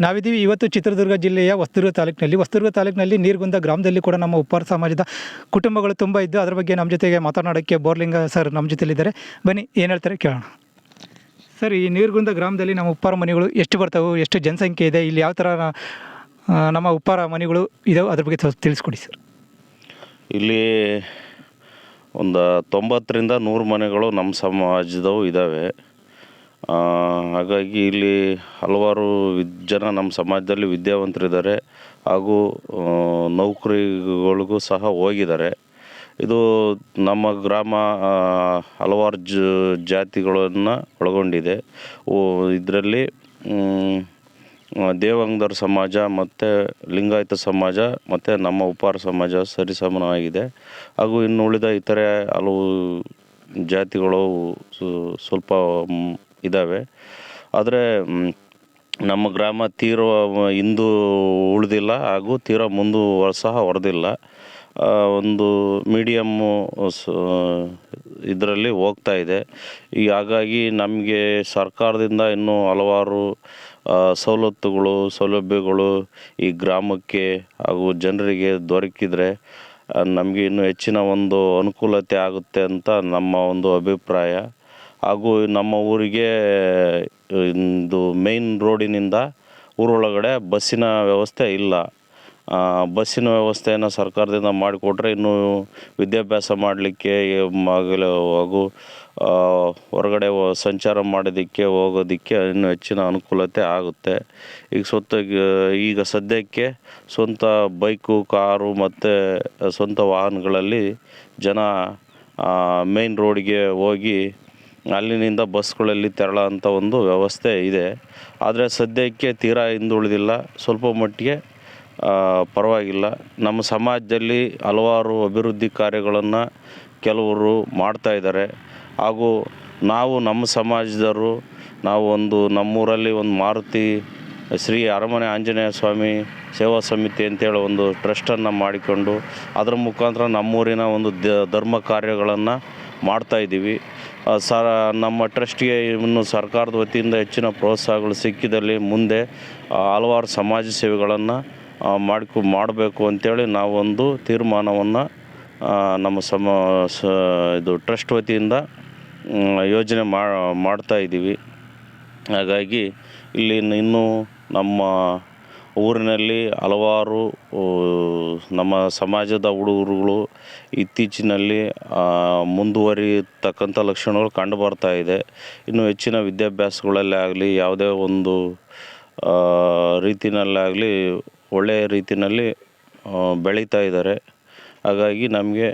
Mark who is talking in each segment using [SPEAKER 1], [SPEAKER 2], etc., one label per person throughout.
[SPEAKER 1] ನಾವಿದ್ದೀವಿ ಇವತ್ತು ಚಿತ್ರದುರ್ಗ ಜಿಲ್ಲೆಯ ಹೊಸದುರ್ಗ ತಾಲೂಕಿನಲ್ಲಿ. ಹೊಸದುರ್ಗ ತಾಲೂಕಿನಲ್ಲಿ ನೀರ್ಗುಂದ ಗ್ರಾಮದಲ್ಲಿ ಕೂಡ ನಮ್ಮ ಉಪ್ಪಾರ ಸಮಾಜದ ಕುಟುಂಬಗಳು ತುಂಬ ಇದ್ದು, ಅದರ ಬಗ್ಗೆ ನಮ್ಮ ಜೊತೆಗೆ ಮಾತನಾಡೋಕ್ಕೆ ಬೋರ್ಲಿಂಗ ಸರ್ ನಮ್ಮ ಜೊತೆಲಿದ್ದಾರೆ. ಬನ್ನಿ, ಏನು ಹೇಳ್ತಾರೆ ಕೇಳೋಣ. ಸರ್, ಈ ನೀರ್ಗುಂದ ಗ್ರಾಮದಲ್ಲಿ ನಮ್ಮ ಉಪ್ಪಾರ ಮನೆಗಳು ಎಷ್ಟು ಬರ್ತವೆ? ಎಷ್ಟು ಜನಸಂಖ್ಯೆ ಇದೆ? ಇಲ್ಲಿ ಯಾವ ಥರ ನಮ್ಮ ಉಪ್ಪಾರ ಮನೆಗಳು ಇದಾವೆ? ಅದ್ರ ಬಗ್ಗೆ ತಿಳಿಸ್ಕೊಡಿ ಸರ್.
[SPEAKER 2] ಇಲ್ಲಿ ಒಂದು ತೊಂಬತ್ತರಿಂದ ನೂರು ಮನೆಗಳು ನಮ್ಮ ಸಮಾಜದವು ಇದ್ದಾವೆ ಹಾಗಾಗಿ ಇಲ್ಲಿ ಹಲವಾರು ವಿದ್, ಜನ ನಮ್ಮ ಸಮಾಜದಲ್ಲಿ ವಿದ್ಯಾವಂತರಿದ್ದಾರೆ ಹಾಗೂ ನೌಕರಿಗಳಿಗೂ ಸಹ ಹೋಗಿದ್ದಾರೆ. ಇದು ನಮ್ಮ ಗ್ರಾಮ ಹಲವಾರು ಜಾತಿಗಳನ್ನು ಒಳಗೊಂಡಿದೆ. ಇದರಲ್ಲಿ ದೇವಂಗದರ ಸಮಾಜ ಮತ್ತು ಲಿಂಗಾಯತ ಸಮಾಜ ಮತ್ತು ನಮ್ಮ ಉಪಾರ ಸಮಾಜ ಸರಿಸಮನವಾಗಿದೆ. ಹಾಗೂ ಇನ್ನು ಉಳಿದ ಇತರೆ ಹಲವು ಜಾತಿಗಳು ಸ್ವಲ್ಪ ಇದ್ದಾವೆ ಆದರೆ ನಮ್ಮ ಗ್ರಾಮ ತೀರ, ಇಂದು ಉಳಿದಿಲ್ಲ, ಹಾಗೂ ತೀರ ಮುಂದು ಸಹ ಹೊರದಿಲ್ಲ ಒಂದು ಮೀಡಿಯಮ್ಮು ಇದರಲ್ಲಿ ಹೋಗ್ತಾ ಇದೆ. ಈ, ಹಾಗಾಗಿ ನಮಗೆ ಸರ್ಕಾರದಿಂದ ಇನ್ನೂ ಹಲವಾರು ಸವಲತ್ತುಗಳು, ಸೌಲಭ್ಯಗಳು ಈ ಗ್ರಾಮಕ್ಕೆ ಹಾಗೂ ಜನರಿಗೆ ದೊರಕಿದರೆ ನಮಗೆ ಇನ್ನೂ ಹೆಚ್ಚಿನ ಒಂದು ಅನುಕೂಲತೆ ಆಗುತ್ತೆ ಅಂತ ನಮ್ಮ ಒಂದು ಅಭಿಪ್ರಾಯ. ಹಾಗೂ ನಮ್ಮ ಊರಿಗೆ ಇಂದು ಮೇಯ್ನ್ ರೋಡಿನಿಂದ ಊರೊಳಗಡೆ ಬಸ್ಸಿನ ವ್ಯವಸ್ಥೆ ಇಲ್ಲ. ಬಸ್ಸಿನ ವ್ಯವಸ್ಥೆಯನ್ನು ಸರ್ಕಾರದಿಂದ ಮಾಡಿಕೊಟ್ರೆ ಇನ್ನೂ ವಿದ್ಯಾಭ್ಯಾಸ ಮಾಡಲಿಕ್ಕೆ ಮಗಲು ಹಾಗೂ ಹೊರಗಡೆ ಸಂಚಾರ ಮಾಡೋದಕ್ಕೆ, ಹೋಗೋದಕ್ಕೆ ಇನ್ನೂ ಹೆಚ್ಚಿನ ಅನುಕೂಲತೆ ಆಗುತ್ತೆ. ಈಗ ಸ್ವಂತ ಈಗ ಸದ್ಯಕ್ಕೆ ಸ್ವಂತ ಬೈಕು, ಕಾರು ಮತ್ತು ಸ್ವಂತ ವಾಹನಗಳಲ್ಲಿ ಜನ ಮೇಯ್ನ್ ರೋಡಿಗೆ ಹೋಗಿ ಅಲ್ಲಿನಿಂದ ಬಸ್ಗಳಲ್ಲಿ ತೆರಳೋಂಥ ಒಂದು ವ್ಯವಸ್ಥೆ ಇದೆ. ಆದರೆ ಸದ್ಯಕ್ಕೆ ತೀರಾ ಹಿಂದುಳಿದಿಲ್ಲ. ಸ್ವಲ್ಪ ಮಟ್ಟಿಗೆ ಪರವಾಗಿಲ್ಲ. ನಮ್ಮ ಸಮಾಜದಲ್ಲಿ ಹಲವಾರು ಅಭಿವೃದ್ಧಿ ಕಾರ್ಯಗಳನ್ನು ಕೆಲವರು ಮಾಡ್ತಾ ಇದ್ದಾರೆ. ಹಾಗೂ ನಾವು ನಮ್ಮ ಸಮಾಜದವರು, ನಾವು ಒಂದು ನಮ್ಮೂರಲ್ಲಿ ಒಂದು ಮಾರುತಿ, ಶ್ರೀ ಅರಮನೆ ಆಂಜನೇಯ ಸ್ವಾಮಿ ಸೇವಾ ಸಮಿತಿ ಅಂತೇಳಿ ಒಂದು ಟ್ರಸ್ಟನ್ನು ಮಾಡಿಕೊಂಡು, ಅದರ ಮುಖಾಂತರ ನಮ್ಮೂರಿನ ಒಂದು ಧರ್ಮ ಕಾರ್ಯಗಳನ್ನು ಮಾಡ್ತಾ ಇದ್ದೀವಿ ಆ, ಸ ನಮ್ಮ ಟ್ರಸ್ಟ್ಗೆ ಇನ್ನು ಸರ್ಕಾರದ ವತಿಯಿಂದ ಹೆಚ್ಚಿನ ಪ್ರೋತ್ಸಾಹಗಳು ಸಿಕ್ಕಿದಲ್ಲಿ ಮುಂದೆ ಹಲವಾರು ಸಮಾಜ ಸೇವೆಗಳನ್ನು ಮಾಡ್ಕೊ ಮಾಡಬೇಕು ಅಂತೇಳಿ ನಾವೊಂದು ತೀರ್ಮಾನವನ್ನು ನಮ್ಮ ಸಮ ಸ ಇದು ಟ್ರಸ್ಟ್ ವತಿಯಿಂದ ಯೋಜನೆ ಮಾಡ್ತಾ ಇದ್ದೀವಿ ಹಾಗಾಗಿ ಇಲ್ಲಿ ಇನ್ನೂ ನಮ್ಮ ಊರಿನಲ್ಲಿ ಹಲವಾರು ನಮ್ಮ ಸಮಾಜದ ಹುಡುಗರುಗಳು ಇತ್ತೀಚಿನಲ್ಲಿ ಮುಂದುವರಿತಕ್ಕಂಥ ಲಕ್ಷಣಗಳು ಕಂಡು ಬರ್ತಾ ಇದೆ. ಇನ್ನು ಹೆಚ್ಚಿನ ವಿದ್ಯಾಭ್ಯಾಸಗಳಲ್ಲೇ ಆಗಲಿ, ಯಾವುದೇ ಒಂದು ರೀತಿಯಲ್ಲಾಗಲಿ ಒಳ್ಳೆಯ ರೀತಿಯಲ್ಲಿ ಬೆಳೀತಾ ಇದ್ದಾರೆ. ಹಾಗಾಗಿ ನಮಗೆ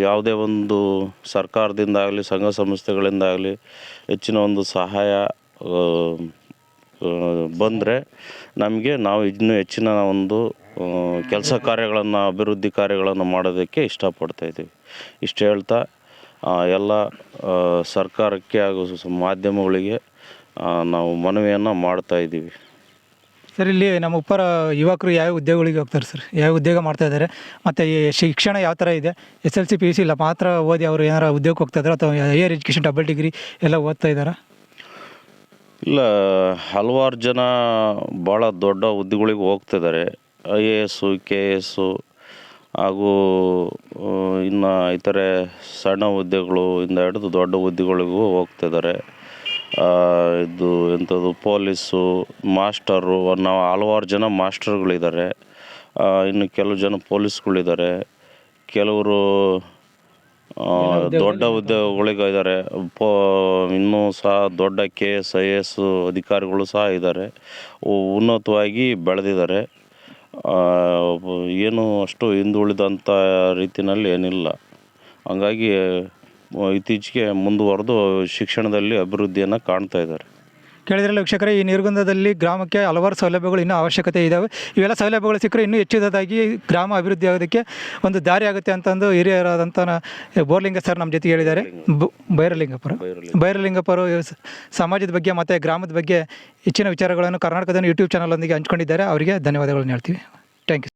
[SPEAKER 2] ಯಾವುದೇ ಒಂದು ಸರ್ಕಾರದಿಂದಾಗಲಿ ಸಂಘ ಸಂಸ್ಥೆಗಳಿಂದಾಗಲಿ ಹೆಚ್ಚಿನ ಒಂದು ಸಹಾಯ ಬಂದರೆ ನಮಗೆ ನಾವು ಇನ್ನೂ ಹೆಚ್ಚಿನ ಒಂದು ಕೆಲಸ ಕಾರ್ಯಗಳನ್ನು, ಅಭಿವೃದ್ಧಿ ಕಾರ್ಯಗಳನ್ನು ಮಾಡೋದಕ್ಕೆ ಇಷ್ಟಪಡ್ತಾ ಇದ್ದೀವಿ. ಇಷ್ಟು ಹೇಳ್ತಾ ಎಲ್ಲ ಸರ್ಕಾರಕ್ಕೆ ಹಾಗೂ ಮಾಧ್ಯಮಗಳಿಗೆ ನಾವು ಮನವಿಯನ್ನು ಮಾಡ್ತಾ ಇದ್ದೀವಿ.
[SPEAKER 1] ಸರ್, ಇಲ್ಲಿ ನಮ್ಮ ಉಪ್ಪರ ಯುವಕರು ಯಾವ ಉದ್ಯೋಗಗಳಿಗೆ ಹೋಗ್ತಾರೆ ಸರ್? ಯಾವ ಉದ್ಯೋಗ ಮಾಡ್ತಾ ಇದ್ದಾರೆ? ಮತ್ತು ಈ ಶಿಕ್ಷಣ ಯಾವ ಥರ ಇದೆ? S L C, P U C ಇಲ್ಲ, ಮಾತ್ರ ಓದಿ ಅವರು ಏನಾರು ಉದ್ಯೋಗಕ್ಕೆ ಹೋಗ್ತಾ ಇದ್ದಾರೆ? ಅಥವಾ ಹೈಯರ್ ಎಜುಕೇಷನ್, ಡಬಲ್ ಡಿಗ್ರಿ ಎಲ್ಲ ಓದ್ತಾ ಇದ್ದಾರಾ?
[SPEAKER 2] ಇಲ್ಲ, ಹಲವಾರು ಜನ ಭಾಳ ದೊಡ್ಡ ಹುದ್ದೆಗಳಿಗೆ ಹೋಗ್ತಿದ್ದಾರೆ. I A S K A S ಹಾಗೂ ಇನ್ನು ಇತರೆ ಸಣ್ಣ ಹುದ್ದೆಗಳು ಇಂದ ಹಿಡಿದು ದೊಡ್ಡ ಹುದ್ದೆಗಳಿಗೂ ಹೋಗ್ತಿದ್ದಾರೆ. ಇದು ಎಂಥದ್ದು ಪೊಲೀಸು, ಮಾಸ್ಟರು, ನಾವು ಹಲವಾರು ಜನ ಮಾಸ್ಟರ್ಗಳಿದ್ದಾರೆ. ಇನ್ನು ಕೆಲವು ಜನ ಪೊಲೀಸ್ಗಳಿದ್ದಾರೆ. ಕೆಲವರು ದೊಡ್ಡ ಉದ್ಯೋಗಗಳಿಗೆ ಇದ್ದಾರೆ. ಇನ್ನೂ ಸಹ ದೊಡ್ಡ ಕೆ ಎಸ್ ಐ ಎಸ್ ಅಧಿಕಾರಿಗಳು ಸಹ ಇದ್ದಾರೆ. ಉನ್ನತವಾಗಿ ಬೆಳೆದಿದ್ದಾರೆ. ಏನು ಅಷ್ಟು ಹಿಂದುಳಿದಂಥ ರೀತಿಯಲ್ಲಿ ಏನಿಲ್ಲ. ಹಂಗಾಗಿ, ಇತ್ತೀಚೆಗೆ ಮುಂದುವರೆದು ಶಿಕ್ಷಣದಲ್ಲಿ ಅಭಿವೃದ್ಧಿಯನ್ನು ಕಾಣ್ತಾ ಇದ್ದಾರೆ.
[SPEAKER 1] ಕೇಳಿದ್ರಲ್ಲ ವೀಕ್ಷಕರೇ ಈ ನಿರ್ಗುಂದದಲ್ಲಿ ಗ್ರಾಮಕ್ಕೆ ಹಲವಾರು ಸೌಲಭ್ಯಗಳು ಇನ್ನೂ ಅವಶ್ಯಕತೆ ಇದ್ದಾವೆ ಇವೆಲ್ಲ ಸೌಲಭ್ಯಗಳು ಸಿಕ್ಕರೆ ಇನ್ನೂ ಹೆಚ್ಚಿನದಾಗಿ ಗ್ರಾಮ ಅಭಿವೃದ್ಧಿ ಆಗೋದಕ್ಕೆ ಒಂದು ದಾರಿ ಆಗುತ್ತೆ ಅಂತಂದು ಹಿರಿಯರಾದಂಥ ಬೋರ್ಲಿಂಗ ಸರ್ ನಮ್ಮ ಜೊತೆ ಹೇಳಿದ್ದಾರೆ. ಬೈರಲಿಂಗಪ್ಪರು. ಬೈರಲಿಂಗಪ್ಪರು ಸಮಾಜದ ಬಗ್ಗೆ ಮತ್ತು ಗ್ರಾಮದ ಬಗ್ಗೆ ಹೆಚ್ಚಿನ ವಿಚಾರಗಳನ್ನು ಕರ್ನಾಟಕದ ಯೂಟ್ಯೂಬ್ ಚಾನಲೊಂದಿಗೆ ಹಂಚ್ಕೊಂಡಿದ್ದಾರೆ. ಅವರಿಗೆ ಧನ್ಯವಾದಗಳನ್ನು ಹೇಳ್ತೀವಿ. Thank you.